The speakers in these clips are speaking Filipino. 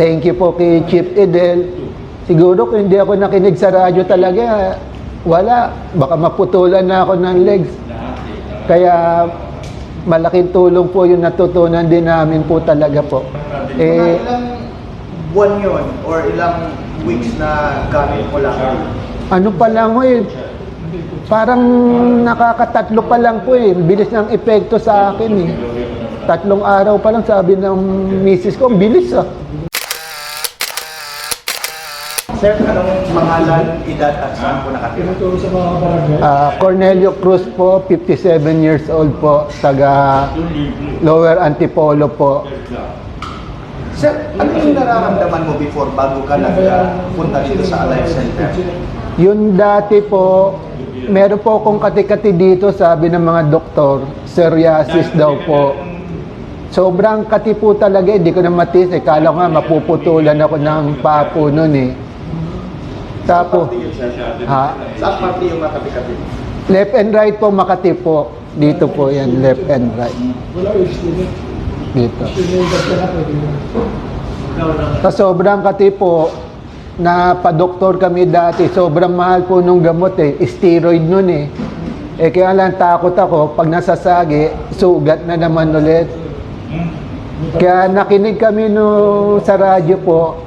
thank you po kay Chief Edel. Siguro kung hindi ako nakinig sa radyo talaga, wala. Baka maputulan na ako ng legs. Kaya malaking tulong po yung natutunan din namin po talaga po. Mga Eh, ilang buwan yun or ilang weeks na gamit mo lang? ano pa lang po eh, parang nakakatatlo pa lang po eh. Bilis ng epekto sa akin eh. Tatlong araw pa lang sabi ng misis ko, bilis ah. Sir, anong pangalan, edad at saan po nakatira? Ah, Cornelio Cruz po, 57 years old po, taga Lower Antipolo po. Sir, ano yung nararamdaman mo before bago ka nagpunta dito sa Alive Center? Yung dati po, meron po akong kati-kati dito, sabi ng mga doktor, psoriasis daw po. Sobrang kati po talaga, hindi ko na matis. Eh, kala ko nga mapuputulan ako ng papo nun eh. Tapos, ha? Saan parte yung makabi-kabi? Left and right po, Makati po. Dito po yan, left and right. Dito. Sa sobrang kati po, na pa-doktor kami dati, sobrang mahal po nung gamot eh. Steroid nun eh. Eh kaya lang takot ako, pag nasasagi, sugat na naman ulit. Kaya nakinig kami no, sa radyo po,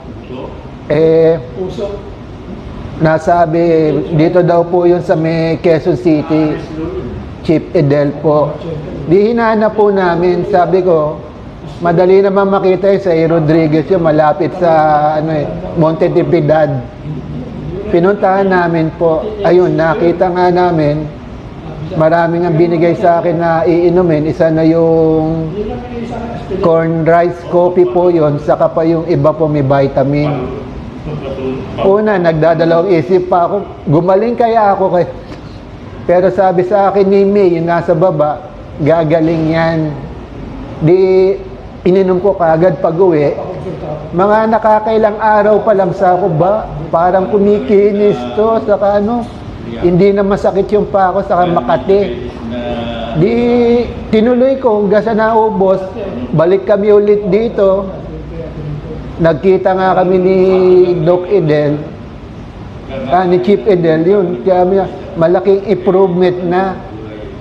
eh, nasabi, dito daw po yun sa may Quezon City, Chief Edel po. Di hinana po namin, sabi ko, madali naman makita yun sa A. Rodriguez yun, malapit sa ano eh, Monte de Piedad. Pinuntahan namin po, ayun, nakita nga namin, maraming ang binigay sa akin na iinumin. Isa na yung corn rice coffee po yon saka pa yung iba po may vitamin. Una, nagdadalawang isip pa ako, gumaling kaya ako kay Pero sabi sa akin ni May, yung nasa baba, gagaling yan. Di, ininom ko kagad pag uwi. Mga nakakailang araw pa lang sa ako ba, parang kumikinis to, saka ano, hindi na masakit yung pa ako, saka makati. Di, tinuloy ko, hanggang sa naubos, balik kami ulit dito. Nagkita nga kami ni Doc Edel, ah, ni Chief Edel, yun. Kaya may- malaking improvement na.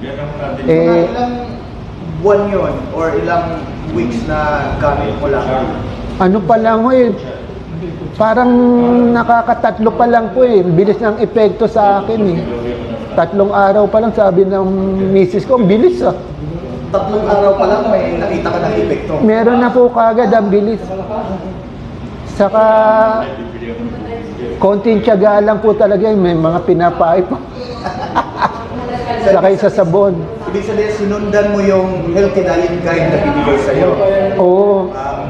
Mga Eh, ilang buwan yun or ilang weeks na gamit mo lang? ano pa lang ho eh, parang nakakatatlo pa lang po eh. Bilis ng epekto sa akin eh. Tatlong araw pa lang sabi ng misis ko, ang bilis ah. Tatlong araw pa lang may nakita ka ng epekto. Meron na po kagad ang bilis. Saka konting tiyaga lang po talaga yung may mga pinapaay po. Sakay sa sabon. Ibig sabihin, sinundan mo yung healthy diet guide na binigay sa'yo. Oo, Um,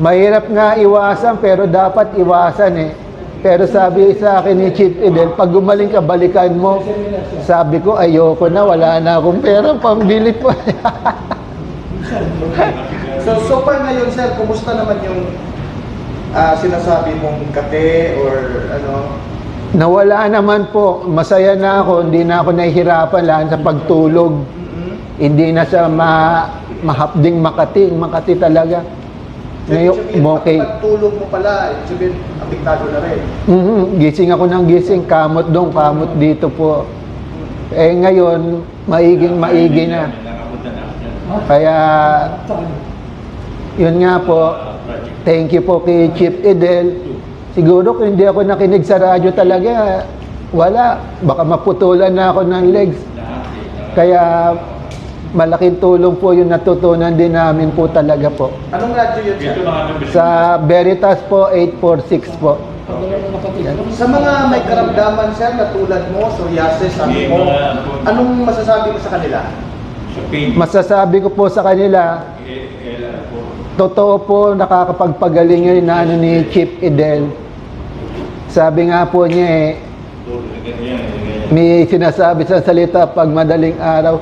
mahirap nga iwasan pero dapat iwasan eh. Pero sabi sa akin ni Chief Edel, pag gumaling ka, balikan mo. Sabi ko, ayoko na, wala na akong pera, pambili po. so, so far ngayon, sir, kumusta naman yung ah, sinasabi mong kate or ano? Nawala naman po, masaya na ako, hindi na ako nahihirapan lang sa pagtulog. Mm-hmm. Hindi na siya ma mahapding Makati, Makati talaga. Ngayon, okay. Pagtulog mo pala, sabihin, apektado na rin. Mhm, gising ako ng gising, kamot doon, kamot dito po. Eh ngayon, maiging maigi na. Kaya, yun nga po, thank you po kay Chief Edel. Siguro kung hindi ako nakinig sa radyo talaga, wala. Baka maputulan na ako ng legs. Kaya, malaking tulong po yung natutunan din namin po talaga po. Anong radyo yun? Sa Veritas po, 846 po. Sa mga may karamdaman, sir, na tulad mo, psoriasis, sabi mo, anong masasabi mo sa kanila? Masasabi ko po sa kanila, totoo po nakakapagpagaling yun na ano ni Chief Edel. Sabi nga po niya eh, may sinasabi sa salita pag madaling araw,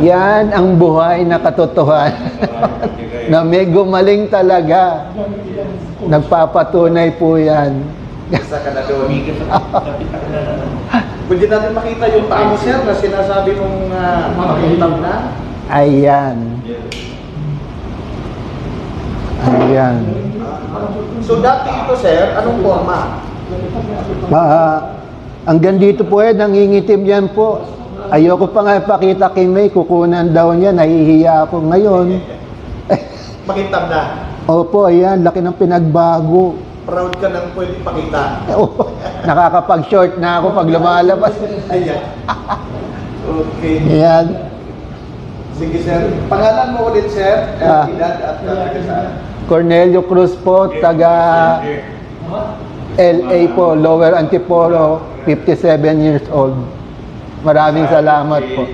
yan ang buhay na katotohanan. na may gumaling talaga. Nagpapatunay po yan. Isa ka na doon. Pwede natin makita yung paa mo, sir, na sinasabi mong uh, na. Ayan. Ayan. So dati ito sir, anong forma? Ah, hanggang dito po eh, nangingitim yan po. Ayoko pa nga ipakita kay May, kukunan daw niya, nahihiya ako ngayon. Makitab na. Opo, ayan, laki ng pinagbago. Proud ka nang pwede pakita. Oh, nakakapag-short na ako pag lumalabas. Ayan. Okay. Ayan. Sige sir. Pangalan mo ulit sir, Ah. edad at taga saan? Cornelio Cruz po, taga LA po, Lower Antipolo, 57 years old. Maraming salamat po.